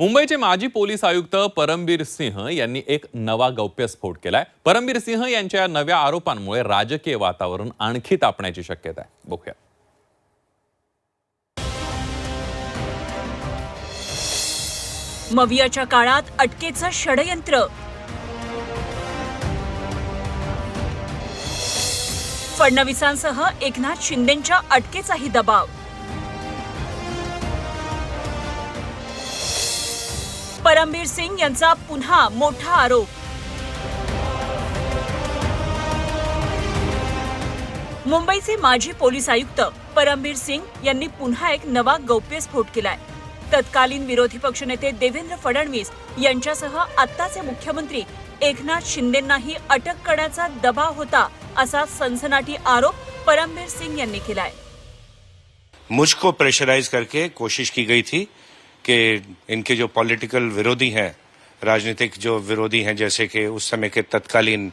मुंबईचे माजी पोलीस आयुक्त परमबीर सिंह यांनी एक नवा गौप्यस्फोट केलाय. परमबीर सिंह यांच्या या नव्या आरोपांमुळे राजकीय वातावरण आणखी तापण्याची शक्यता आहे. बघूया. मवियाच्या काळात अटकेचं षडयंत्र. फडणवीसांसह एकनाथ शिंदेच्या अटकेचाही दबाव. परमबीर सिंग यांचा पुन्हा मोठा आरोप. मुंबईचे माजी पोलीस आयुक्त परमबीर सिंग यांनी पुन्हा एक नवा गौप्यस्फोट केलाय. तत्कालीन विरोधी पक्षनेते देवेंद्र फडणवीस यांच्यासह आत्ताचे मुख्यमंत्री एकनाथ शिंदेंनाही अटक करण्याचा दबाव होता असा सनसनाटी आरोप परमबीर सिंग यांनी केलाय. मुझको प्रेशराइज करके कोशिश की गई थी कि इनके जो पॉलिटिकल विरोधी हैं, राजनीतिक जो विरोधी हैं, जैसे कि उस समय के तत्कालीन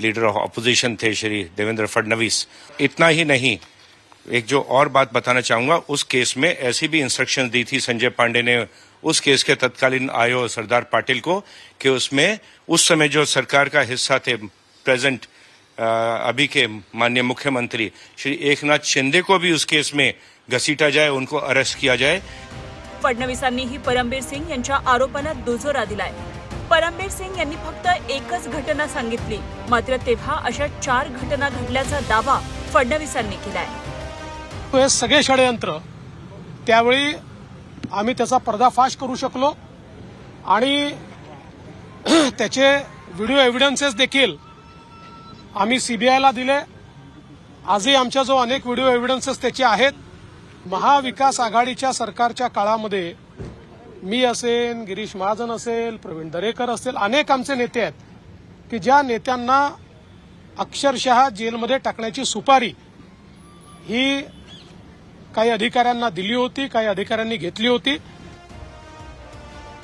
लीडर ऑफ़ अपोजिशन थे श्री देवेंद्र फडणवीस। इतना ही नहीं, एक जो और बात बताना चाहूँगा, उस केस में ऐसी भी इंस्ट्रक्शन दी थी संजय पांडे ने उस केस के तत्कालीन आयो सरदार पाटिल को, कि उसमें उस समय जो सरकार का हिस्सा थे प्रेजेंट अभी के माननीय मुख्यमंत्री, श्री एकनाथ शिंदे को भी उस केस में घसीटा जाए, उनको अरेस्ट किया जाए। फडणवीसांनीही परमबीर सिंग यांच्या आरोपाला दुजोरा दिलाय. परमबीर सिंग यांनी फक्त एकच घटना सांगितली मात्र तेव्हा अशा चार घटना घडल्याचा दावा फडणवीसांनी केलाय. हे सगळे षडयंत्र त्यावेळी आम्ही त्याचा पर्दाफाश करू शकलो आणि त्याचे व्हिडिओ एव्हिडन्सेस देखील आम्ही सीबीआयला दिले. आजही आमच्या जो अनेक व्हिडिओ एव्हिडन्सेस त्याचे आहेत महाविकास आघाडीच्या सरकारच्या काळामध्ये मी असेल गिरीश महाजन असेल प्रवीण दरेकर असेल अनेक आमचे नेते आहेत की ज्या नेत्यांना अक्षरशः जेलमध्ये टाकण्याची सुपारी ही काही अधिकाऱ्यांना दिली होती काही अधिकाऱ्यांनी घेतली होती.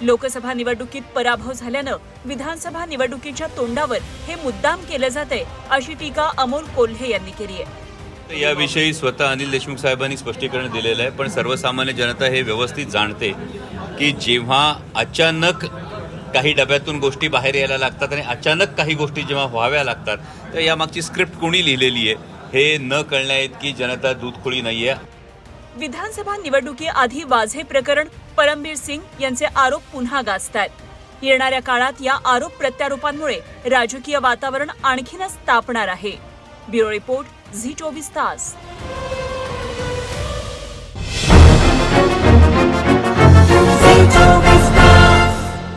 लोकसभा निवडणुकीत पराभव झाल्यानं विधानसभा निवडणुकीच्या तोंडावर हे मुद्दाम केलं जातंय अशी टीका अमोल कोल्हे यांनी केली आहे. याविषयी स्वतः अनिल देशमुख साहेबांनी स्पष्टीकरण दिलेलं आहे पण सर्वसामान्य जनता हे व्यवस्थित जाणते की जेव्हा अचानक काही डब्यातून गोष्टी बाहेर यायला लागतात आणि अचानक काही गोष्टी जेव्हा व्हाव्या लागतात तर यामागची स्क्रिप्ट कोणी लिहिलेली आहे हे न कळण्या की जनता दूधखोळी नाहीये. विधानसभा निवडणुकीआधी वाझे प्रकरण परमबीर सिंग यांचे आरोप पुन्हा गाजतायत. येणाऱ्या काळात या आरोप प्रत्यारोपांमुळे राजकीय वातावरण आणखीनच तापणार आहे. ब्युरो रिपोर्ट ઝી ચોવીસ તાસ.